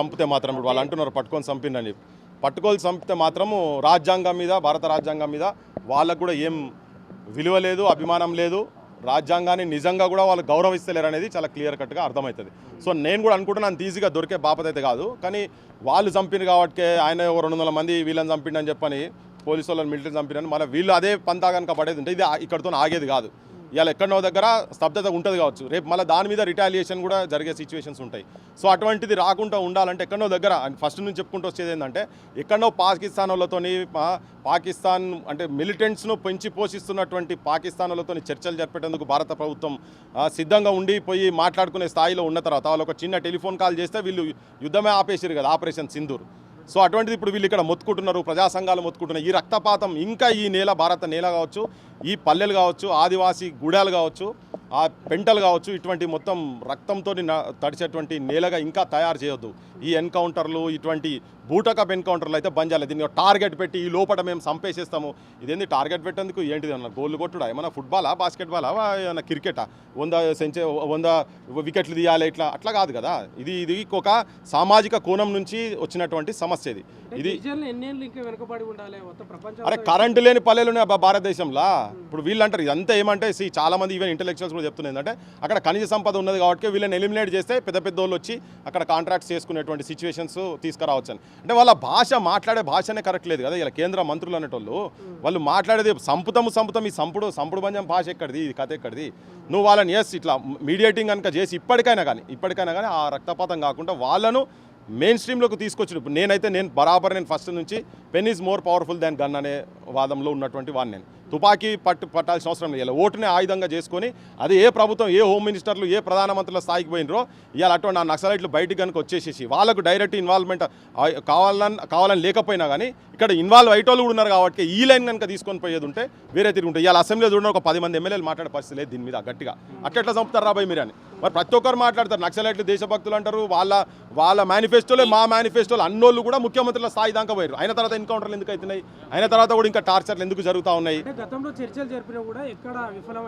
చంపితే మాత్రం ఇప్పుడు వాళ్ళు అంటున్నారు పట్టుకొని చంపిండని పట్టుకొని చంపితే మాత్రము రాజ్యాంగం మీద భారత రాజ్యాంగం మీద వాళ్ళకు కూడా ఏం విలువ లేదు అభిమానం లేదు. రాజ్యాంగాన్ని నిజంగా కూడా వాళ్ళు గౌరవిస్తలేరు అనేది చాలా క్లియర్ కట్గా అర్థమవుతుంది. సో నేను కూడా అనుకుంటున్నాను ఈజీగా దొరికే బాపత అయితే కాదు. కానీ వాళ్ళు చంపిన కాబట్టి ఆయన రెండు వందల మంది వీళ్ళని చంపిండని చెప్పని పోలీసు వాళ్ళని మిలిటరీ చంపినని మళ్ళీ వీళ్ళు అదే పంతా కనుక పడేది ఉంటే ఇది ఇక్కడితో ఆగేది కాదు. ఇవాళ ఎక్కడో దగ్గర స్తబ్దత ఉంటుంది కావచ్చు. రేపు మళ్ళీ దాని మీద రిటాలియేషన్ కూడా జరిగే సిచ్యువేషన్స్ ఉంటాయి. సో అటువంటిది రాకుండా ఉండాలంటే ఎక్కడో దగ్గర ఫస్ట్ నుంచి చెప్పుకుంటూ వచ్చేది ఏంటంటే ఎక్కడో పాకిస్తాన్ వాళ్ళతోని పాకిస్తాన్ అంటే మిలిటెంట్స్ను పెంచి పోషిస్తున్నటువంటి పాకిస్తాన్ వాళ్ళతోని చర్చలు జరిపేటందుకు భారత ప్రభుత్వం సిద్ధంగా ఉండి పోయి మాట్లాడుకునే స్థాయిలో ఉన్న తర్వాత వాళ్ళు ఒక చిన్న టెలిఫోన్ కాల్ చేస్తే వీళ్ళు యుద్ధమే ఆపేసారు కదా ఆపరేషన్ సింధూర్. సో అటువంటిది ఇప్పుడు వీళ్ళు ఇక్కడ మొత్తుకుంటున్నారు ప్రజా సంఘాలు మొత్తుకుంటున్నారు ఈ రక్తపాతం ఇంకా ఈ నేల భారత నేల కావచ్చు ఈ పల్లెలు కావచ్చు ఆదివాసీ గుడాలు కావచ్చు ఆ పెంటలు కావచ్చు ఇటువంటి మొత్తం రక్తంతో తడిచేటువంటి నేలగా ఇంకా తయారు చేయొద్దు. ఈ ఎన్కౌంటర్లు ఇటువంటి బూటకప్ ఎన్కౌంటర్లు అయితే బంద్ చేయాలి. దీన్ని టార్గెట్ పెట్టి ఈ లోపల మేము చంపేసేస్తాము ఇదేంది టార్గెట్ పెట్టేందుకు? ఏంటిది అన్న గోల్ కొట్టుడా? ఏమన్నా ఫుట్బాలా బాస్కెట్బాలా ఏమన్నా క్రికెటా? వంద సెంచే వంద వికెట్లు తీయాలి ఇట్లా? అట్లా కాదు కదా. ఇది ఇది ఒక సామాజిక కోణం నుంచి వచ్చినటువంటి సమస్య ఇది. ఇది అరే కరెంటు లేని పల్లెలు భారతదేశంలో. ఇప్పుడు వీళ్ళు అంటారు ఇదంతా ఏమంటే చాలా మంది ఈవెన్ ఇంటెలెక్చువల్స్ కూడా చెప్తున్నారు ఏంటంటే అక్కడ ఖనిజ సంపద ఉన్నది కాబట్టి వీళ్ళని ఎలిమినేట్ చేస్తే పెద్ద పెద్ద వాళ్ళు వచ్చి అక్కడ కాంట్రాక్ట్స్ చేసుకునేటువంటి సిచ్యువేషన్స్ తీసుకురావచ్చు అని అంటే వాళ్ళ భాష మాట్లాడే భాషనే కరెక్ట్ లేదు కదా. ఇలా కేంద్ర మంత్రులు అనేటోళ్ళు వాళ్ళు మాట్లాడేది సంపుతము సంపుతం ఈ సంపుడు సంపుడు పంజం భాష ఎక్కడిది? ఇది కథ ఎక్కడిది? నువ్వు వాళ్ళని ఎస్ ఇట్లా మీడియేటింగ్ కనుక చేసి ఇప్పటికైనా కానీ ఇప్పటికైనా కానీ ఆ రక్తపాతం కాకుండా వాళ్ళను మెయిన్ స్ట్రీమ్లోకి తీసుకొచ్చిన ఇప్పుడు నేనైతే నేను బరాబర్ నేను ఫస్ట్ నుంచి pen is more powerful than gun అనే వాదంలో ఉన్నటువంటి వాడిని నేను. తుపాకీ పట్టు పట్టాల్సిన అవసరం లేదు. ఓటునే ఆయుధంగా చేసుకొని అది ఏ ప్రభుత్వం ఏ హోమ్ మినిస్టర్లు ఏ ప్రధానమంత్రుల స్థాయికి పోయినరో ఇవాళ అటువంటి ఆ నక్సలైట్లు బయటకు కనుక వచ్చేసేసి వాళ్ళకు డైరెక్ట్ ఇన్వాల్వ్మెంట్ కావాలని కావాలని లేకపోయినా కానీ ఇక్కడ ఇన్వాల్వ్ అయ్యేటోళ్ళు కూడా ఉన్నారు కాబట్టి ఈ లైన్ కనుక తీసుకొని పోయేది ఉంటే వేరే తిరిగి ఇవాళ అసెంబ్లీలో చూడడం ఒక పది మంది ఎమ్మెల్యేలు మాట్లాడే పరిస్థితి లేదు దీని మీద గట్టిగా. అట్లా చంపుతారు రాబాయ్ మీరు అని మరి ప్రతి ఒక్కరు మాట్లాడతారు. నక్సలైట్లు దేశభక్తులు అంటారు వాళ్ళ వాళ్ళ మేనిఫెస్టోలే మా మేనిఫెస్టోలు అన్నోళ్ళు కూడా ముఖ్యమంత్రుల స్థాయి దాకా పోయారు అయిన తర్వాత ఎన్కౌంటర్లు ఎందుకు అవుతున్నాయి? అయిన తర్వాత కూడా ఇంకా టార్చర్లు ఎందుకు జరుగుతూ ఉన్నాయి? గతంలో చర్చలు జరిపినా కూడా ఎక్కడ విఫలం